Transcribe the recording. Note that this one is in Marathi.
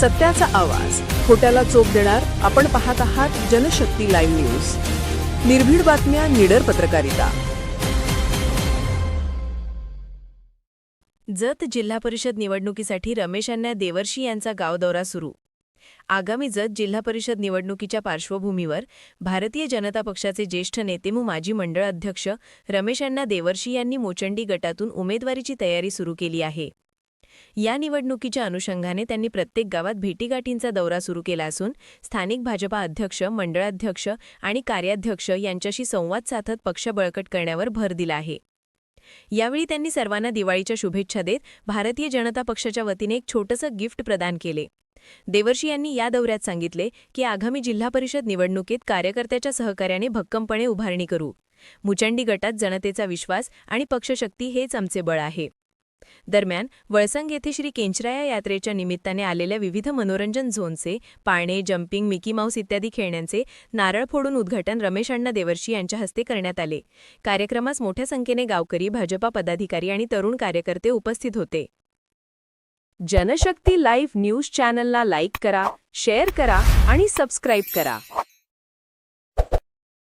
सत्याचा आवाज. खोट्याला चोप देणार आपण पाहत आहात जनशक्ती लाईव्ह न्यूज. निर्भीड बातम्या निडर पत्रकारिता. जत जिल्हा परिषद निवडणुकीसाठी रमेश यांना देवर्षी यांचा गाव दौरा सुरू. आगामी जत जिल्हा परिषद निवडणुकीच्या पार्श्वभूमीवर भारतीय जनता पक्षाचे ज्येष्ठ नेते मु. माजी मंडळ अध्यक्ष रमेश अण्णा देवर्षी यांनी मोचंडी गटातून उमेदवारीची तयारी सुरू केली आहे. या निवडणुकीच्या अनुषंगाने त्यांनी प्रत्येक गावात भेटीगाठींचा दौरा सुरू केला असून स्थानिक भाजपा अध्यक्ष मंडळाध्यक्ष आणि कार्याध्यक्ष यांच्याशी संवाद साधत पक्ष बळकट करण्यावर भर दिला आहे. यावेळी त्यांनी सर्वांना दिवाळीच्या शुभेच्छा देत भारतीय जनता पक्षाच्या वतीने एक छोटंसं गिफ्ट प्रदान केले. देवर्षी यांनी या दौऱ्यात सांगितले की आगामी जिल्हा परिषद निवडणुकीत कार्यकर्त्याच्या सहकार्याने भक्कमपणे उभारणी करू. मुचंडी गटात जनतेचा विश्वास आणि पक्षशक्ती हेच आमचे बळ आहे. दरम्यान वळसंग येथे श्री केंचराया यात्रेच्या निमित्ताने आलेल्या विविध मनोरंजन झोनचे पाळणे जम्पिंग मिकी माऊस इत्यादी खेळण्यांचे नारळ फोडून उद्घाटन रमेश अण्णा देवर्षी यांच्या हस्ते करण्यात आले. कार्यक्रमास मोठ्या संख्येने गावकरी भाजपा पदाधिकारी आणि तरुण कार्यकर्ते उपस्थित होते. जनशक्ती लाईव्ह न्यूज चॅनलला लाईक करा शेअर करा आणि सबस्क्राईब करा.